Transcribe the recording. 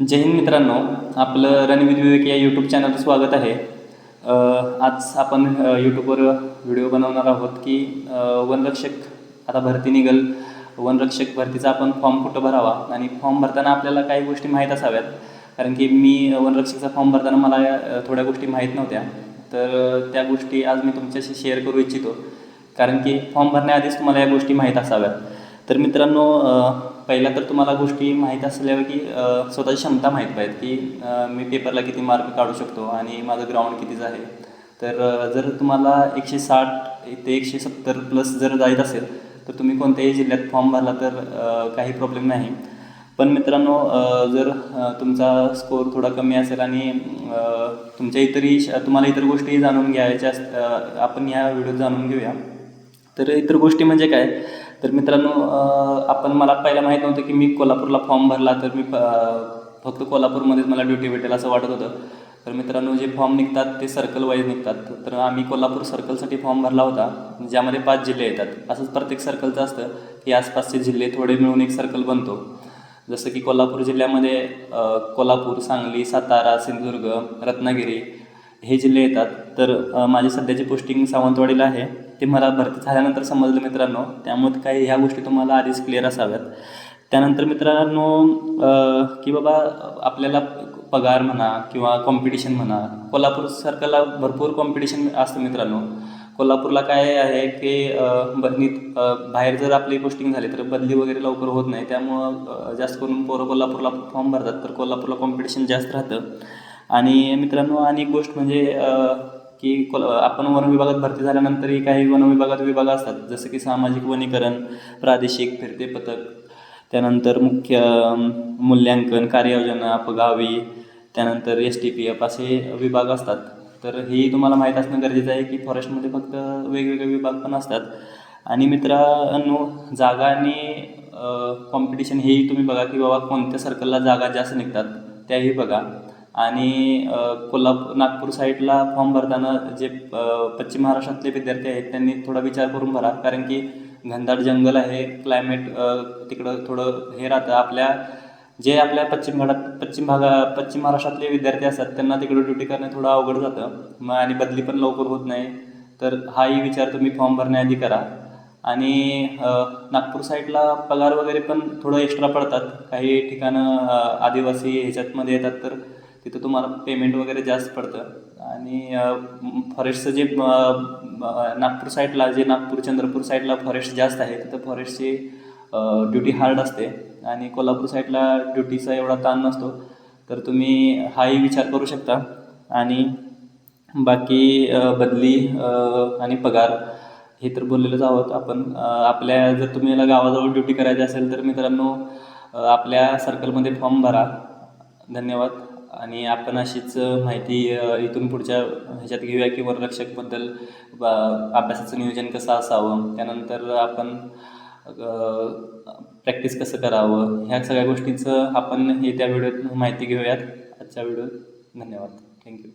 जय हिंद मित्रांनो आपलं रणविद विवेक या यूट्यूब चॅनलचं स्वागत आहे. आज आपण यूट्यूबवर व्हिडिओ बनवणार आहोत की वनरक्षक आता भरती निघल. वनरक्षक भरतीचा आपण फॉर्म कुठं भरावा? आणि फॉर्म भरताना आपल्याला काही गोष्टी माहीत असाव्यात. कारण की मी वनरक्षकचा फॉर्म भरताना मला थोड्या गोष्टी माहीत नव्हत्या. तर त्या गोष्टी आज मी तुमच्याशी शेअर करू इच्छितो. कारण की फॉर्म भरण्याआधीच तुम्हाला या गोष्टी माहीत असाव्यात. तर मित्रांनो पहिला तर तुम्हाला गोष्टी माहीत असल्यावर की स्वतःची क्षमता माहीत पाहिजे की मी पेपरला किती मार्क काढू शकतो आणि माझं ग्राउंड कितीचं आहे. तर जर तुम्हाला एकशे साठ ते एकशे सत्तर प्लस जर जायचं असेल तर तुम्ही कोणत्याही जिल्ह्यात फॉर्म भरला तर काही प्रॉब्लेम नाही. पण मित्रांनो जर तुमचा स्कोअर थोडा कमी असेल आणि तुमच्या इतरही तुम्हाला इतर गोष्टी जाणून घ्यायच्या अस- आपण ह्या व्हिडिओत जाणून घेऊया. तर इतर गोष्टी म्हणजे काय? तर मित्रांनो आपण मला पहिला माहीत नव्हतं की मी कोल्हापूरला फॉर्म भरला तर मी फक्त कोल्हापूरमध्येच मला ड्युटी भेटेल असं वाटत होतं. तर मित्रांनो जे फॉर्म निघतात ते सर्कल वाईज निघतात. तर आम्ही कोल्हापूर सर्कलसाठी फॉर्म भरला होता. ज्यामध्ये पाच जिल्हे येतात. असंच प्रत्येक सर्कलचं असतं की आसपासचे जिल्हे थोडे मिळून एक सर्कल बनतो. जसं की कोल्हापूर जिल्ह्यामध्ये कोल्हापूर सांगली सातारा सिंधुदुर्ग रत्नागिरी हे जिल्हे येतात. तर माझी सध्याची पोस्टिंग सावंतवाडीला आहे. ते मला भरती झाल्यानंतर समजलं मित्रांनो. त्यामुळे काही ह्या गोष्टी तुम्हाला आधीच क्लिअर असाव्यात. त्यानंतर मित्रांनो की बाबा आपल्याला पगार म्हणा किंवा कॉम्पिटिशन म्हणा कोल्हापूर सर्कलला भरपूर कॉम्पिटिशन असतं मित्रांनो. कोल्हापूरला काय आहे की बदनीत बदलीत बाहेर जर आपली पोस्टिंग झाली तर बदली वगैरे लवकर होत नाही. त्यामुळं जास्त करून पोरं कोल्हापूरला फॉर्म भरतात तर कोल्हापूरला कॉम्पिटिशन जास्त राहतं. आणि मित्रांनो आणि एक गोष्ट म्हणजे की कोल आपण वनविभागात भरती झाल्यानंतरही काही वनविभागात विभाग असतात. जसं की सामाजिक वनीकरण प्रादेशिक फिरते पथक त्यानंतर मुख्य मूल्यांकन कार्ययोजना अपगावी त्यानंतर एस टी पी एफ असे विभाग असतात. तर हेही तुम्हाला माहीत असणं गरजेचं आहे की फॉरेस्टमध्ये फक्त वेगवेगळे विभाग पण असतात. आणि मित्रांनो जागा आणि कॉम्पिटिशन हेही तुम्ही बघा की बाबा कोणत्या सर्कलला जागा जास्त निघतात त्याही बघा. आणि कोल्हापूर नागपूर साईडला फॉर्म भरताना जे पश्चिम महाराष्ट्रातले विद्यार्थी आहेत त्यांनी थोडा विचार करून भरा. कारण की घनदाट जंगल आहे क्लायमेट तिकडं थोडं हे राहतं. आपल्या जे आपल्या पश्चिम घाटात पश्चिम भागा पश्चिम महाराष्ट्रातले विद्यार्थी असतात त्यांना तिकडं ड्युटी करणं थोडं अवघड जातं. मग आणि बदली पण लवकर होत नाही. तर हाही विचार तुम्ही फॉर्म भरण्याआधी करा. आणि नागपूर साईडला पगार वगैरे पण थोडं एक्स्ट्रा पडतात. काही ठिकाणं आदिवासी ह्याच्यातमध्ये येतात तर तिथं तुम्हाला पेमेंट वगैरे जास्त पडतं. आणि फॉरेस्टचं जे नागपूर साईडला जे नागपूर चंद्रपूर साईडला फॉरेस्ट जास्त आहे तिथं फॉरेस्टची ड्युटी हार्ड असते. आणि कोल्हापूर साईडला ड्युटीचा एवढा ताण नसतो. तर तुम्ही हाही विचार करू शकता. आणि बाकी बदली आणि पगार हे तर बोललेलंच आहोत आपण. आपल्या जर तुम्हाला गावाजवळ ड्युटी करायची असेल तर मित्रांनो आपल्या सर्कलमध्ये फॉर्म भरा. धन्यवाद. आणि आपण अशीच माहिती इथून पुढच्या ह्याच्यात घेऊया की वनरक्षकबद्दल बा अभ्यासाचं नियोजन कसं असावं त्यानंतर आपण प्रॅक्टिस कसं करावं ह्या सगळ्या गोष्टींचं आपण हे त्या व्हिडिओत माहिती घेऊयात. आजच्या व्हिडिओत धन्यवाद. थँक्यू.